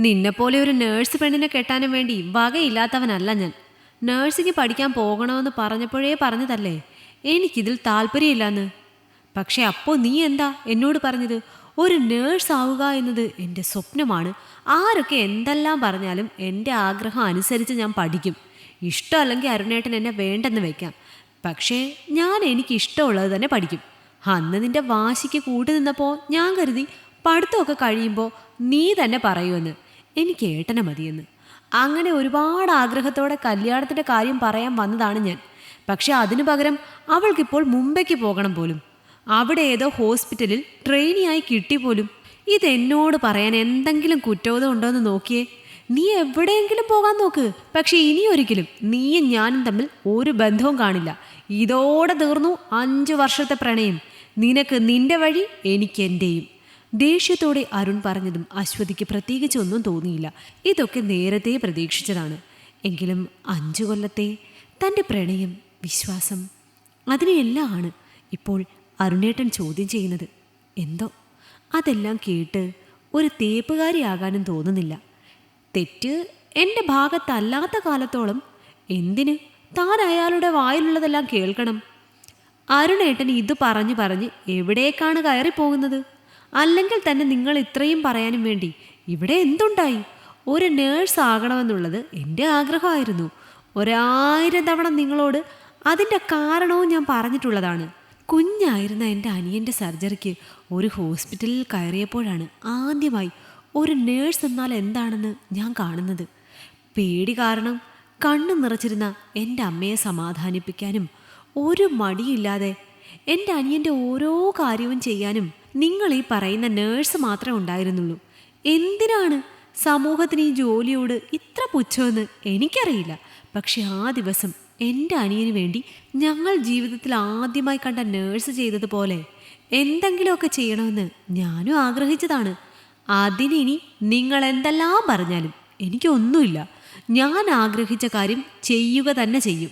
നിന്നെപ്പോലെ ഒരു നേഴ്സ് പെണ്ണിനെ കെട്ടാനും വേണ്ടി വകയില്ലാത്തവനല്ല ഞാൻ. നേഴ്സിംഗ് പഠിക്കാൻ പോകണമെന്ന് പറഞ്ഞപ്പോഴേ പറഞ്ഞതല്ലേ? എനിക്കിതിൽ താല്പര്യമില്ലെന്ന്. പക്ഷെ അപ്പോൾ നീ എന്താ എന്നോട് പറഞ്ഞത്? ഒരു നേഴ്സ് ആവുക എന്നത് എന്റെ സ്വപ്നമാണ്. ആരൊക്കെ എന്തെല്ലാം പറഞ്ഞാലും എന്റെ ആഗ്രഹം അനുസരിച്ച് ഞാൻ പഠിക്കും. ഇഷ്ടമല്ലെങ്കിൽ അരുണേട്ടൻ എന്നെ വേണ്ടെന്ന് വയ്ക്കാം പക്ഷേ ഞാൻ എനിക്ക് ഇഷ്ടമുള്ളത് തന്നെ പഠിക്കും. അന്ന് നിന്റെ വാശിക്ക് കൂട്ടി നിന്നപ്പോൾ ഞാൻ കരുതി പഠിത്തമൊക്കെ കഴിയുമ്പോൾ നീ തന്നെ പറയുമെന്ന്. എനിക്ക് ഏട്ടനെ മതിയെന്ന്. അങ്ങനെ ഒരുപാട് ആഗ്രഹത്തോടെ കല്യാണത്തിന്റെ കാര്യം പറയാൻ വന്നതാണ് ഞാൻ. പക്ഷേ അതിനു പകരം അവൾക്കിപ്പോൾ മുംബൈക്ക് പോകണം പോലും. അവിടെ ഏതോ ഹോസ്പിറ്റലിൽ ട്രെയിനിയായി കിട്ടി പോലും. ഇതെന്നോട് പറയാൻ എന്തെങ്കിലും കുറ്റബോധം ഉണ്ടോ എന്ന് നോക്കിയേ. നീ എവിടെയെങ്കിലും പോകാൻ നോക്ക്. പക്ഷേ ഇനിയൊരിക്കലും നീയും ഞാനും തമ്മിൽ ഒരു ബന്ധവും കാണില്ല. ഇതോടെ തീർന്നു അഞ്ചു വർഷത്തെ പ്രണയം. നിനക്ക് നിന്റെ വഴി എനിക്ക് എന്റെയും ദേഷ്യത്തോടെ അരുൺ പറഞ്ഞതും അശ്വതിക്ക് പ്രത്യേകിച്ച് ഒന്നും തോന്നിയില്ല. ഇതൊക്കെ നേരത്തെ പ്രതീക്ഷിച്ചതാണ്. എങ്കിലും അഞ്ചു കൊല്ലത്തെ തന്റെ പ്രണയം വിശ്വാസം അതിനെയെല്ലാം ആണ് ഇപ്പോൾ അരുണേട്ടൻ ചോദ്യം ചെയ്യുന്നത്. എന്തോ? അതെല്ലാം കേട്ട് ഒരു തേപ്പുകാരിയാകാനും തോന്നുന്നില്ല. തെറ്റ് എന്റെ ഭാഗത്തല്ലാത്ത കാലത്തോളം എന്തിന് താൻ അയാളുടെ വായിലുള്ളതെല്ലാം കേൾക്കണം? അരുണേട്ടൻ ഇത് പറഞ്ഞു പറഞ്ഞ് എവിടേക്കാണ് കയറിപ്പോകുന്നത്? അല്ലെങ്കിൽ തന്നെ നിങ്ങൾ ഇത്രയും പറയാനും വേണ്ടി ഇവിടെ എന്തുണ്ടായി? ഒരു നേഴ്സ് ആകണമെന്നുള്ളത് എന്റെ ആഗ്രഹമായിരുന്നു. ഒരായിരം തവണ നിങ്ങളോട് അതിന്റെ കാരണവും ഞാൻ പറഞ്ഞിട്ടുള്ളതാണ്. കുഞ്ഞായിരുന്ന എന്റെ അനിയന്റെ സർജറിക്ക് ഒരു ഹോസ്പിറ്റലിൽ കയറിയപ്പോഴാണ് ആദ്യമായി ഒരു നേഴ്സ് എന്നാൽ എന്താണെന്ന് ഞാൻ കാണുന്നത്. പേടി കാരണം കണ്ണു നിറച്ചിരുന്ന എന്റെ അമ്മയെ സമാധാനിപ്പിക്കാനും ഒരു മടിയില്ലാതെ എന്റെ അനിയന്റെ ഓരോ കാര്യവും ചെയ്യാനും നിങ്ങൾ ഈ പറയുന്ന നേഴ്സ് മാത്രമേ ഉണ്ടായിരുന്നുള്ളൂ. എന്തിനാണ് സമൂഹത്തിന് ഈ ജോലിയോട് ഇത്ര പുച്ഛമെന്ന് എനിക്കറിയില്ല. പക്ഷെ ആ ദിവസം എന്റെ അനിയന് വേണ്ടി ഞങ്ങൾ ജീവിതത്തിൽ ആദ്യമായി കണ്ട നേഴ്സ് ചെയ്തതുപോലെ എന്തെങ്കിലുമൊക്കെ ചെയ്യണമെന്ന് ഞാനും ആഗ്രഹിച്ചതാണ്. അതിനിനി നിങ്ങൾ എന്തെല്ലാം പറഞ്ഞാലും എനിക്കൊന്നുമില്ല. ഞാൻ ആഗ്രഹിച്ച കാര്യം ചെയ്യുക തന്നെ ചെയ്യും.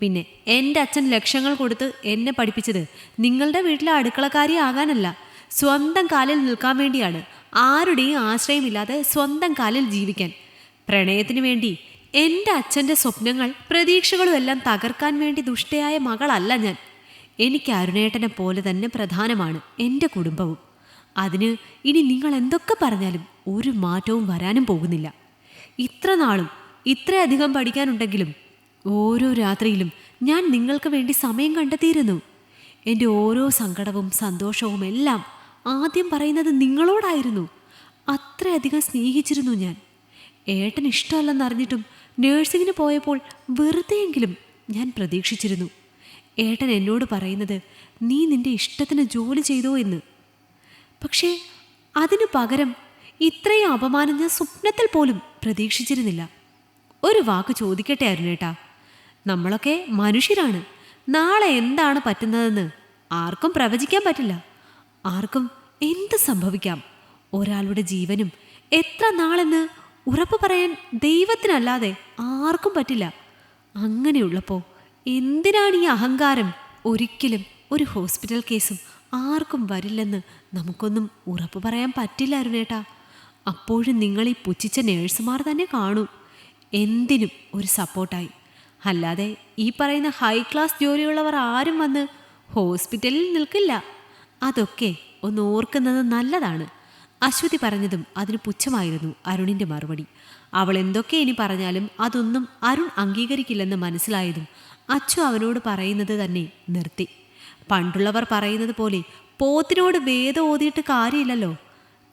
പിന്നെ എന്റെ അച്ഛൻ ലക്ഷങ്ങൾ കൊടുത്ത് എന്നെ പഠിപ്പിച്ചത് നിങ്ങളുടെ വീട്ടിലെ അടുക്കളക്കാരി ആകാനല്ല സ്വന്തം കാലിൽ നിൽക്കാൻ വേണ്ടിയാണ്. ആരുടെയും ആശ്രയമില്ലാതെ സ്വന്തം കാലിൽ ജീവിക്കാൻ. പ്രണയത്തിന് വേണ്ടി എന്റെ അച്ഛന്റെ സ്വപ്നങ്ങൾ പ്രതീക്ഷകളും എല്ലാം തകർക്കാൻ വേണ്ടി ദുഷ്ടയായ മകളല്ല ഞാൻ. എനിക്ക് അരുണേട്ടനെ പോലെ തന്നെ പ്രധാനമാണ് എന്റെ കുടുംബവും. അതിന് ഇനി നിങ്ങൾ എന്തൊക്കെ പറഞ്ഞാലും ഒരു മാറ്റവും വരാനും പോകുന്നില്ല. ഇത്ര നാളും ഇത്രയധികം പഠിക്കാനുണ്ടെങ്കിലും ഓരോ രാത്രിയിലും ഞാൻ നിങ്ങൾക്ക് വേണ്ടി സമയം കണ്ടെത്തിയിരുന്നു. എന്റെ ഓരോ സങ്കടവും സന്തോഷവും എല്ലാം ആദ്യം പറയുന്നത് നിങ്ങളോടായിരുന്നു. അത്രയധികം സ്നേഹിച്ചിരുന്നു ഞാൻ. ഏട്ടൻ ഇഷ്ടമല്ലെന്ന് അറിഞ്ഞിട്ടും നേഴ്സിങ്ങിന് പോയപ്പോൾ വെറുതെയെങ്കിലും ഞാൻ പ്രതീക്ഷിച്ചിരുന്നു. ഏട്ടൻ എന്നോട് പറയുന്നത് നീ നിന്റെ ഇഷ്ടത്തിന് ജോലി ചെയ്തോ എന്ന്. പക്ഷേ അതിനു പകരം ഇത്രയും അപമാനം ഞാൻ സ്വപ്നത്തിൽ പോലും പ്രതീക്ഷിച്ചിരുന്നില്ല. ഒരു വാക്ക് ചോദിക്കട്ടെ അരുണേട്ടാ? നമ്മളൊക്കെ മനുഷ്യരാണ്. നാളെ എന്താണ് പറ്റുന്നതെന്ന് ആർക്കും പ്രവചിക്കാൻ പറ്റില്ല. ആർക്കും എന്ത് സംഭവിക്കാം? ഒരാളുടെ ജീവനും എത്ര നാളെന്ന് ഉറപ്പ് പറയാൻ ദൈവത്തിനല്ലാതെ ആർക്കും പറ്റില്ല. അങ്ങനെയുള്ളപ്പോൾ എന്തിനാണ് ഈ അഹങ്കാരം? ഒരിക്കലും ഒരു ഹോസ്പിറ്റൽ കേസും ആർക്കും വരില്ലെന്ന് നമുക്കൊന്നും ഉറപ്പ് പറയാൻ പറ്റില്ല അരുണേട്ടാ. അപ്പോഴും നിങ്ങൾ ഈ പുച്ഛിച്ച നേഴ്സുമാർ തന്നെ കാണൂ. എന്തിനും ഒരു സപ്പോർട്ടായി. അല്ലാതെ ഈ പറയുന്ന ഹൈ ക്ലാസ് ജോലിയുള്ളവർ ആരും വന്ന് ഹോസ്പിറ്റലിൽ നിൽക്കില്ല. അതൊക്കെ ഒന്ന് ഓർക്കുന്നത് നല്ലതാണ്. അശ്വതി പറഞ്ഞതും അതിന് പുച്ഛമായിരുന്നു അരുണിന്റെ മറുപടി. അവൾ എന്തൊക്കെ ഇനി പറഞ്ഞാലും അതൊന്നും അരുൺ അംഗീകരിക്കില്ലെന്ന് മനസ്സിലായതും അച്ചു അവനോട് പറയുന്നത് തന്നെ നിർത്തി. പണ്ടുള്ളവർ പറയുന്നത് പോലെ പോത്തിനോട് വേദം ഓതിയിട്ട് കാര്യമില്ലല്ലോ.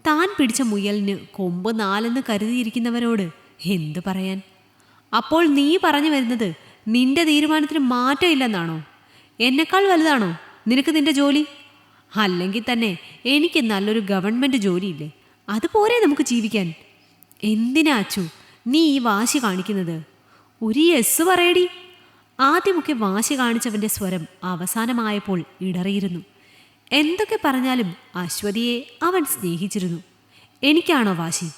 താൻ പിടിച്ച മുയലിന് കൊമ്പ് നാലെന്ന് കരുതിയിരിക്കുന്നവരോട് എന്തു പറയാൻ? അപ്പോൾ നീ പറഞ്ഞു വരുന്നത് നിന്റെ തീരുമാനത്തിന് മാറ്റമില്ലെന്നാണോ? എന്നെക്കാൾ വലുതാണോ നിനക്ക് നിന്റെ ജോലി? അല്ലെങ്കിൽ തന്നെ എനിക്ക് നല്ലൊരു ഗവൺമെന്റ് ജോലിയില്ലേ? അതുപോലെ നമുക്ക് ജീവിക്കാൻ. എന്തിനാ അച്ചു? നീ ഈ വാശി കാണിക്കുന്നത്? ഒരു യെസ് പറയടി. ആദ്യമൊക്കെ വാശി കാണിച്ചവന്റെ സ്വരം അവസാനമായപ്പോൾ ഇടറിയിരുന്നു. എന്തൊക്കെ പറഞ്ഞാലും അശ്വതിയെ അവൻ സ്നേഹിച്ചിരുന്നു. എനിക്കാണോ വാശി?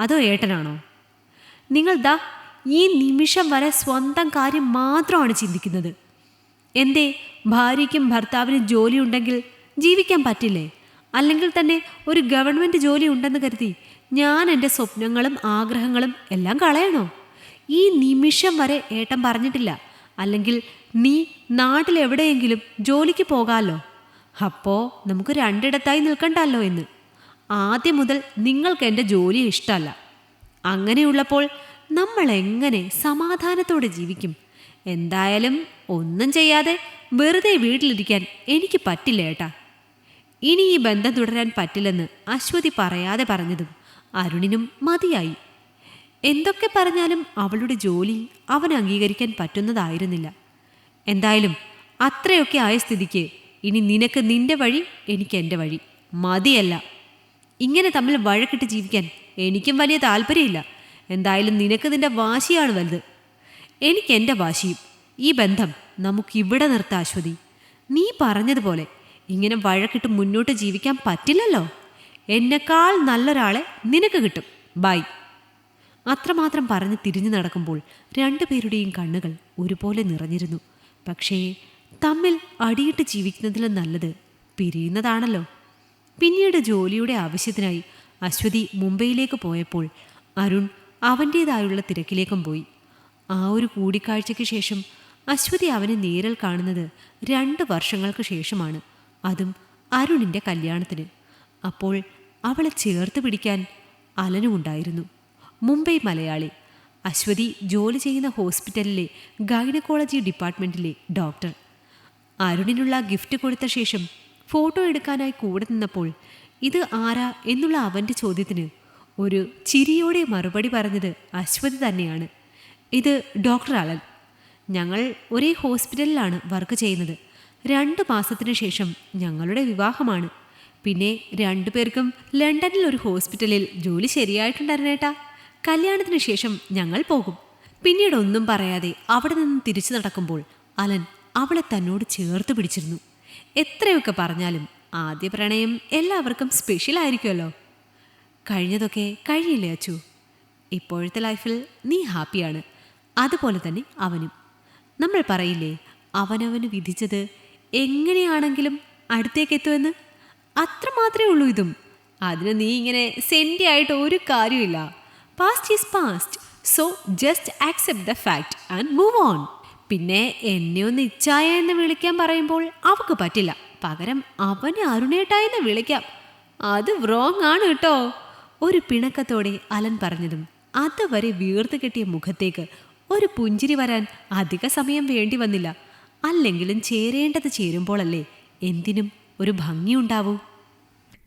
അതോ ഏട്ടനാണോ? നിങ്ങൾ ദാ ഈ നിമിഷം വരെ സ്വന്തം കാര്യം മാത്രമാണ് ചിന്തിക്കുന്നത്. എന്തേ? ഭാര്യയ്ക്കും ഭർത്താവിനും ജോലി ഉണ്ടെങ്കിൽ ജീവിക്കാൻ പറ്റില്ലേ? അല്ലെങ്കിൽ തന്നെ ഒരു ഗവൺമെന്റ് ജോലി ഉണ്ടെന്ന് കരുതി ഞാൻ എന്റെ സ്വപ്നങ്ങളും ആഗ്രഹങ്ങളും എല്ലാം കളയണോ? ഈ നിമിഷം വരെ ഏട്ടൻ പറഞ്ഞിട്ടില്ല. അല്ലെങ്കിൽ നീ നാട്ടിലെവിടെയെങ്കിലും ജോലിക്ക് പോകാമല്ലോ അപ്പോൾ നമുക്ക് രണ്ടിടത്തായി നിൽക്കണ്ടല്ലോ എന്ന്. ആദ്യം മുതൽ നിങ്ങൾക്ക് എന്റെ ജോലി ഇഷ്ടമല്ല. അങ്ങനെയുള്ളപ്പോൾ നമ്മൾ എങ്ങനെ സമാധാനത്തോടെ ജീവിക്കും? എന്തായാലും ഒന്നും ചെയ്യാതെ വെറുതെ വീട്ടിലിരിക്കാൻ എനിക്ക് പറ്റില്ല ഏട്ടാ. ഇനി ഈ ബന്ധം തുടരാൻ പറ്റില്ലെന്ന് അശ്വതി പറയാതെ പറഞ്ഞതും അരുണിനും മതിയായി. എന്തൊക്കെ പറഞ്ഞാലും അവളുടെ ജോലി അവൻ അംഗീകരിക്കാൻ പറ്റുന്നതായിരുന്നില്ല. എന്തായാലും അത്രയൊക്കെ ആയ സ്ഥിതിക്ക് ഇനി നിനക്ക് നിന്റെ വഴി എനിക്ക് എന്റെ വഴി മതിയല്ല. ഇങ്ങനെ തമ്മിൽ വഴക്കിട്ട് ജീവിക്കാൻ എനിക്കും വലിയ താല്പര്യമില്ല. എന്തായാലും നിനക്ക് നിന്റെ വാശിയാണ് വലുത്. എനിക്ക് എന്റെ വാശിയും ഈ ബന്ധം നമുക്കിവിടെ നിർത്താം അശ്വതി. നീ പറഞ്ഞതുപോലെ ഇങ്ങനെ വഴക്കിട്ട് മുന്നോട്ട് ജീവിക്കാൻ പറ്റില്ലല്ലോ. എന്നെക്കാൾ നല്ലൊരാളെ നിനക്ക് കിട്ടും. ബൈ. അത്രമാത്രം പറഞ്ഞ് തിരിഞ്ഞു നടക്കുമ്പോൾ രണ്ടുപേരുടെയും കണ്ണുകൾ ഒരുപോലെ നിറഞ്ഞിരുന്നു. പക്ഷേ തമ്മിൽ അടിയിട്ട് ജീവിക്കുന്നതിലും നല്ലത് പിരിയുന്നതാണല്ലോ. പിന്നീട് ജോലിയുടെ ആവശ്യത്തിനായി അശ്വതി മുംബൈയിലേക്ക് പോയപ്പോൾ അരുൺ അവന്റേതായുള്ള തിരക്കിലേക്കും പോയി. ആ ഒരു കൂടിക്കാഴ്ചയ്ക്ക് ശേഷം അശ്വതി അവനെ നേരിൽ കാണുന്നത് രണ്ട് വർഷങ്ങൾക്ക് ശേഷമാണ്. അതും അരുണിന്റെ കല്യാണത്തിന്. അപ്പോൾ അവളെ ചേർത്ത് പിടിക്കാൻ അലനുമുണ്ടായിരുന്നു മുംബൈ മലയാളി അശ്വതി ജോലി ചെയ്യുന്ന ഹോസ്പിറ്റലിലെ ഗൈനക്കോളജി ഡിപ്പാർട്ട്മെന്റിലെ ഡോക്ടർ. അരുണിനുള്ള ഗിഫ്റ്റ് കൊടുത്ത ശേഷം ഫോട്ടോ എടുക്കാനായി കൂടെ നിന്നപ്പോൾ ഇത് ആരാ എന്നുള്ള അവന്റെ ചോദ്യത്തിന് ഒരു ചിരിയോടെ മറുപടി പറഞ്ഞത് അശ്വതി തന്നെയാണ്. ഇത് ഡോക്ടർ അലൻ. ഞങ്ങൾ ഒരേ ഹോസ്പിറ്റലിലാണ് വർക്ക് ചെയ്യുന്നത്. രണ്ട് മാസത്തിനു ശേഷം ഞങ്ങളുടെ വിവാഹമാണ്. പിന്നെ രണ്ടുപേർക്കും ലണ്ടനിൽ ഒരു ഹോസ്പിറ്റലിൽ ജോലി ശരിയായിട്ടുണ്ടായിരുന്നേട്ടാ കല്യാണത്തിന് ശേഷം ഞങ്ങൾ പോകും. പിന്നീട് ഒന്നും പറയാതെ അവിടെ നിന്ന് തിരിച്ചു നടക്കുമ്പോൾ അലൻ അവളെ തന്നോട് ചേർത്ത് പിടിച്ചിരുന്നു. എത്രയൊക്കെ പറഞ്ഞാലും ആദ്യ പ്രണയം എല്ലാവർക്കും സ്പെഷ്യൽ ആയിരിക്കുമല്ലോ. കഴിഞ്ഞതൊക്കെ കഴിയില്ലേ അച്ചു? ഇപ്പോഴത്തെ ലൈഫിൽ നീ ഹാപ്പിയാണ്. അതുപോലെ തന്നെ അവനും. നമ്മൾ പറയില്ലേ അവനവന് വിധിച്ചത് എങ്ങനെയാണെങ്കിലും അടുത്തേക്കെത്തുമെന്ന് അത്ര മാത്രമേ ഉള്ളൂ ഇതും. അതിന് നീ ഇങ്ങനെ സെന്റി ആയിട്ട് ഒരു കാര്യമില്ല. Past is past so just accept the fact and move on പിന്നെ എന്നെ ഒന്ന് ഇച്ഛായ എന്ന് വിളിക്കാൻ പറയുമ്പോൾ അവക്ക് പറ്റില്ല. പകരം അവനെ അരുണേട്ട എന്ന് വിളിക്കാം. അത് വ്രോങ് ആണ് കേട്ടോ. ഒരു പിണക്കത്തോടെ അലൻ പറഞ്ഞതും അതുവരെ വീർത്ത് കെട്ടിയ മുഖത്തേക്ക് ഒരു പുഞ്ചിരി വരാൻ അധിക സമയം വേണ്ടി വന്നില്ല. അല്ലെങ്കിലും ചേരേണ്ടത് ചേരുമ്പോഴല്ലേ എന്തിനും ഒരു ഭംഗിയുണ്ടാവൂ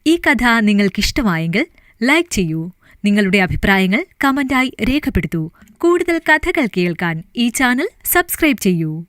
ഈ കഥ നിങ്ങൾക്കിഷ്ടമായെങ്കിൽ ലൈക്ക് ചെയ്യൂ. നിങ്ങളുടെ അഭിപ്രായങ്ങൾ കമന്റായി രേഖപ്പെടുത്തൂ. കൂടുതൽ കഥകൾ കേൾക്കാൻ ഈ ചാനൽ സബ്സ്ക്രൈബ് ചെയ്യൂ.